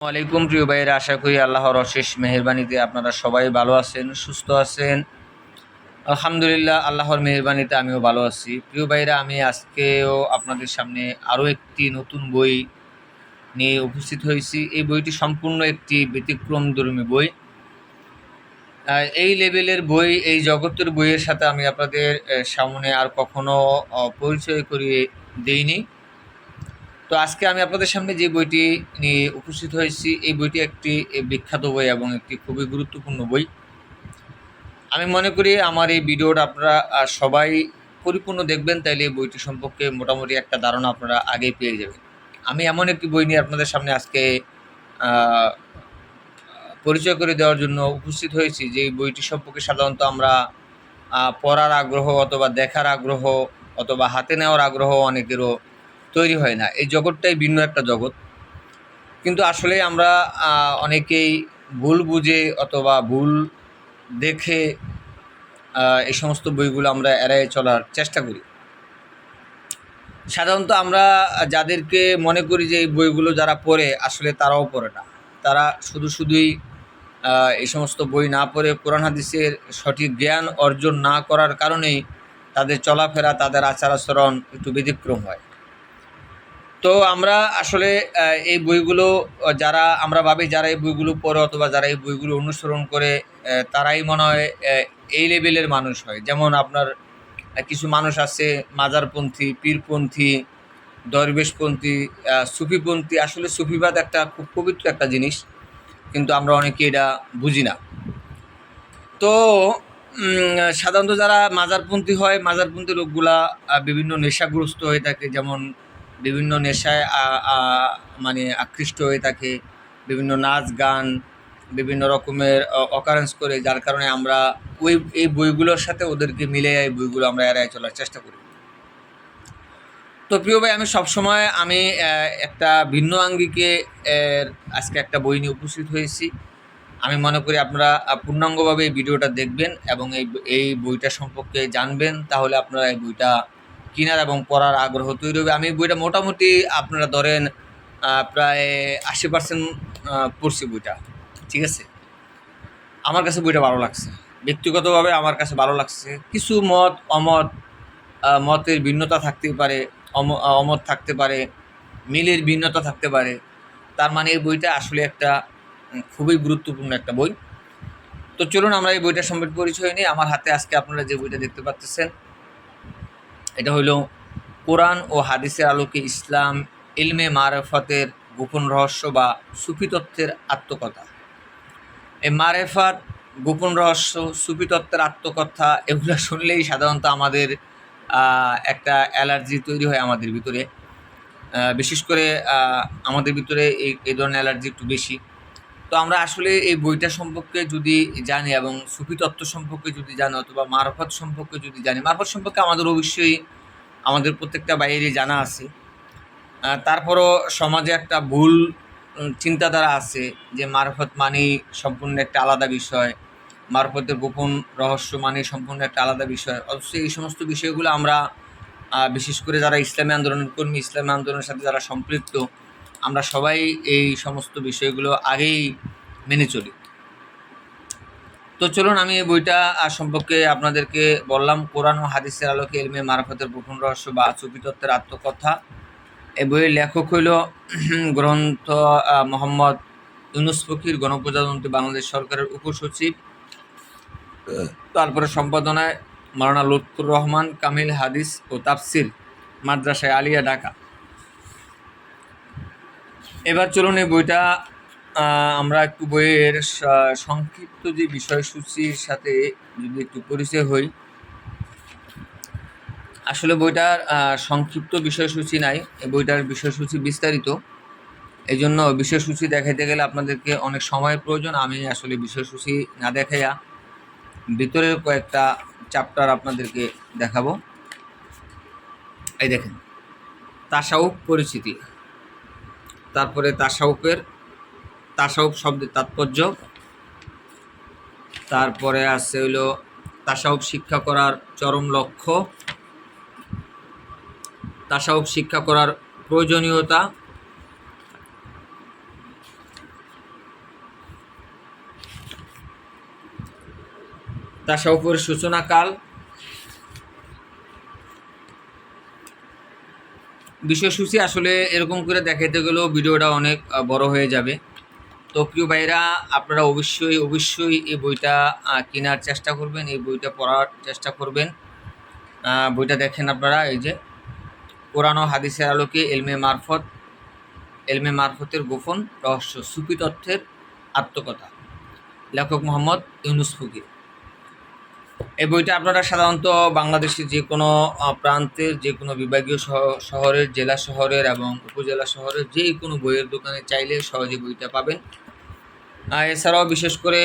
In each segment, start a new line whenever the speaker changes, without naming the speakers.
আলাইকুম প্রিয় ভাইয়ের। আশা করি আল্লাহর অশেষ মেহরবানিতে আপনারা সবাই ভালো আছেন, সুস্থ আছেন। আলহামদুলিল্লাহ, আল্লাহর মেহরবানিতে আমিও ভালো আছি। প্রিয় ভাইয়েরা, আমি আজকেও আপনাদের সামনে আরও একটি নতুন বই নিয়ে উপস্থিত হয়েছি। এই বইটি সম্পূর্ণ একটি ব্যতিক্রম ব্যতিক্রমধর্মী বই। এই লেভেলের বই, এই জগতের বইয়ের সাথে আমি আপনাদের সামনে আর কখনো পরিচয় করিয়ে দেইনি। তো আজকে আমি আপনাদের সামনে যে বইটি নিয়ে উপস্থিত হয়েছি, এই বইটি একটি বিখ্যাত বই এবং একটি খুবই গুরুত্বপূর্ণ বই। আমি মনে করি আমার এই ভিডিওটা আপনারা সবাই পরিপূর্ণ দেখবেন, তাইলে এই বইটি সম্পর্কে মোটামুটি একটা ধারণা আপনারা আগেই পেয়ে যাবেন। আমি এমন একটি বই নিয়ে আপনাদের সামনে আজকে পরিচয় করে দেওয়ার জন্য উপস্থিত হয়েছি, যে বইটি সম্পর্কে সাধারণত আমরা পড়ার আগ্রহ অথবা দেখার আগ্রহ অথবা হাতে নেওয়ার আগ্রহ অনেকেরও তৈরি হয় না। এই জগৎটাই ভিন্ন একটা জগৎ। কিন্তু আসলে আমরা অনেকেই ভুল বুঝে অথবা ভুল দেখে এই সমস্ত বইগুলো আমরা এড়াই চলার চেষ্টা করি। সাধারণত আমরা যাদেরকে মনে করি যে এই বইগুলো যারা পড়ে, আসলে তারাও পড়ে না। তারা শুধু শুধুই এই সমস্ত বই না পড়ে, কোরআন হাদিসের সঠিক জ্ঞান অর্জন না করার কারণেই তাদের চলাফেরা, তাদের আচার আচরণ একটু ব্যতিক্রম হয়। তো আমরা আসলে এই বইগুলো, যারা, আমরা ভাবি যারা এই বইগুলো পড়ে অথবা যারা এই বইগুলো অনুসরণ করে তারাই মনে হয় এই লেভেলের মানুষ হয়। যেমন আপনার কিছু মানুষ আছে, মাজারপন্থী, পীরপন্থী, দরবেশপন্থী সুফিপন্থী। আসলে সুফিবাদ একটা খুব পবিত্র একটা জিনিস, কিন্তু আমরা অনেকে এটা বুঝি না। তো সাধারণত যারা মাজারপন্থী হয়, মাজারপন্থী লোকগুলা বিভিন্ন নেশাগ্রস্ত হয়ে থাকে, যেমন বিভিন্ন নেশায় মানে আকৃষ্ট হয়ে থাকে, বিভিন্ন নাচ গান, বিভিন্ন রকমের অকারেন্স করে, যার কারণে আমরা ওই, এই বইগুলোর সাথে ওদেরকে মিলে এই বইগুলো আমরা এড়াই চলার চেষ্টা করি। তো প্রিয় ভাই, আমি সবসময় আমি একটা ভিন্ন আঙ্গিকে আজকে একটা বই নিয়ে উপস্থিত হয়েছি। আমি মনে করি আপনারা পূর্ণাঙ্গভাবে এই ভিডিওটা দেখবেন এবং এই এই বইটা সম্পর্কে জানবেন, তাহলে আপনারা এই বইটা কেনার এবং পড়ার আগ্রহ তৈরি হবে। আমি বইটা মোটামুটি আপনারা ধরেন প্রায় আশি পার্সেন্ট পড়ছি বইটা। ঠিক আছে? আমার কাছে বইটা ভালো লাগছে। ব্যক্তিগতভাবে আমার কাছে ভালো লাগছে। কিছু মত, অমত মতের ভিন্নতা থাকতে পারে, অম- অমত থাকতে পারে, মিলের ভিন্নতা থাকতে পারে। তার মানে এই বইটা আসলে একটা খুবই গুরুত্বপূর্ণ একটা বই। তো চলুন আমরা এই বইটার সম্পর্কে পরিচয় নিই। আমার হাতে আজকে আপনারা যে বইটা দেখতে পাচ্ছেন এটা হলো কোরআন ও হাদিসের আলোকে ইসলাম, ইলমে মারেফতের গোপন রহস্য বা সুফি তত্ত্বের আত্মকথা। এই মারেফাত, গোপন রহস্য, সুফি তত্ত্বের আত্মকথা এগুলো শুনলেই সাধারণত আমাদের একটা অ্যালার্জি তৈরি হয় আমাদের ভিতরে। বিশেষ করে আমাদের ভিতরে এই এই ধরনের অ্যালার্জি একটু বেশি। তো আমরা আসলে এই বইটা সম্পর্কে যদি জানি এবং সুফি তত্ত্ব সম্পর্কে যদি জানি অথবা মারফত সম্পর্কে যদি জানি, মারফত সম্পর্কে আমাদের অবশ্যই আমাদের প্রত্যেকটা বাইরে জানা আছে। তারপরও সমাজে একটা ভুল চিন্তাধারা আছে যে মারফত মানেই সম্পূর্ণ একটা আলাদা বিষয়, মারফতের গোপন রহস্য মানে সম্পূর্ণ একটা আলাদা বিষয়। অথচ এই সমস্ত বিষয়গুলো আমরা বিশেষ করে যারা ইসলামী আন্দোলন কর্মী, ইসলামী আন্দোলনের সাথে যারা সম্পৃক্ত আমরা সবাই এই সমস্ত বিষয়গুলো আগেই মেনে চলি। তো চলুন আমি এই বইটা সম্পর্কে আপনাদেরকে বললাম, কোরআন ও হাদিসের আলোকে এলমে মারফতের গোপন রহস্য বা তত্ত্বের আত্মকথা। এই বইয়ের লেখক হইল গ্রন্থ মোহাম্মদ ইউনুস ফকির, গণপ্রজাতন্ত্রী বাংলাদেশ সরকারের উপসচিব। তারপরে সম্পাদনায় মারানা লুৎফুর রহমান, কামিল হাদিস ও তাফসির মাদ্রাসায় আলিয়া ঢাকা। এবার চলুন এই বইটা আমরা একটু বইয়ের সংক্ষিপ্ত যে বিষয়সূচির সাথে যদি একটু পরিচয় হই। আসলে বইটার সংক্ষিপ্ত বিষয়সূচি নাই এই বইটার বিষয়সূচি বিস্তারিত। এই জন্য বিষয়সূচি দেখাইতে গেলে আপনাদেরকে অনেক সময়ের প্রয়োজন, আমি আসলে বিষয়সূচি না দেখাইয়া ভিতরের কয়েকটা চ্যাপ্টার আপনাদেরকে দেখাবো। এই দেখেন, তাসাউফ পরিচিতি। তারপরে তাসাউপের তাসাউপ শব্দের তাৎপর্য। তারপরে আছে হইল তাসাউপ শিক্ষা করার চরম লক্ষ্য। তাসাউপ শিক্ষা করার প্রয়োজনীয়তা। তাসাউপের সূচনাকাল বিষয়সূচি আসলে এরকম করে দেখাইতে গেলেও ভিডিওটা অনেক বড় হয়ে যাবে। তো প্রিয় ভাইরা আপনারা অবশ্যই অবশ্যই এই বইটা কেনার চেষ্টা করবেন, এই বইটা পড়ার চেষ্টা করবেন। বইটা দেখেন আপনারা, এই যে ও হাদিসের আলোকে এলমে মারফত, এলমে মারফতের গোপন রহস্য সুফি তথ্যের আত্মকথা। লেখক মোহাম্মদ ইউনুস ফকির। এই বইটা আপনারা সাধারণত বাংলাদেশের যে কোনো প্রান্তের যে কোনো বিভাগীয় শহরের জেলা শহরের এবং উপজেলা শহরের যে কোনো বইয়ের দোকানে চাইলে সহজে বইটা পাবেন। এছাড়াও বিশেষ করে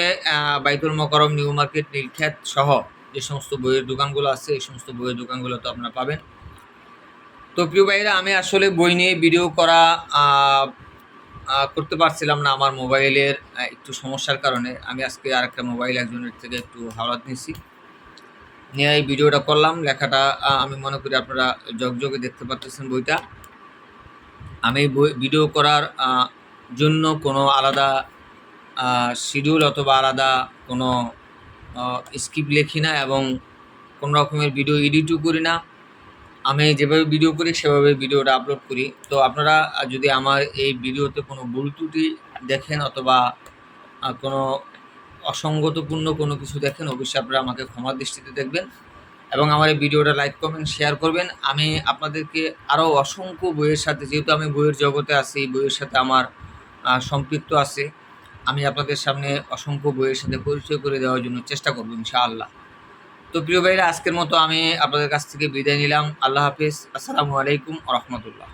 বাইতুল মকরম নিউ মার্কেট নীলখ্যাত সহ যে সমস্ত বইয়ের দোকানগুলো আছে, এই সমস্ত বইয়ের দোকানগুলো তো আপনারা পাবেন। তো প্রিয় ভাইরা আমি আসলে বই নিয়ে ভিডিও করা করতে পারছিলাম না আমার মোবাইলের একটু সমস্যার কারণে। আমি আজকে আরেকটা মোবাইল একজনের থেকে একটু হাওলাত নিয়েছি। নিয়ে এই ভিডিওটা করলাম। লেখাটা আমি মনে করি আপনারা জগজগে দেখতে পাচ্ছেন বইটা। আমি বই, ভিডিও করার জন্য কোনো আলাদা শিডিউল অথবা আলাদা কোনো স্ক্রিপ্ট লিখি না এবং কোনো রকমের ভিডিও এডিটও করি না। আমি যেভাবে ভিডিও করি, সেভাবে ভিডিওটা আপলোড করি। তো আপনারা যদি আমার এই ভিডিওতে কোনো ভুল ত্রুটি দেখেন অথবা কোনো অসঙ্গতপূর্ণ কোনো কিছু দেখেন, অবশ্যই আপনারা আমাকে ক্ষমার দৃষ্টিতে দেখবেন এবং আমার এই ভিডিওটা লাইক কমেন্ট শেয়ার করবেন। আমি আপনাদেরকে আরও অসংখ্য বইয়ের সাথে, যেহেতু আমি বইয়ের জগতে আছি বইয়ের সাথে আমার সম্পৃক্ত আছে, আমি আপনাদের সামনে অসংখ্য বইয়ের সাথে পরিচয় করে দেওয়ার জন্য চেষ্টা করব ইনশাআল্লাহ। তো প্রিয় ভাইরা, আজকের মতো আমি আপনাদের কাছ থেকে বিদায় নিলাম। আল্লাহ হাফিজ। আসসালামু আলাইকুম রহমতুল্লাহ।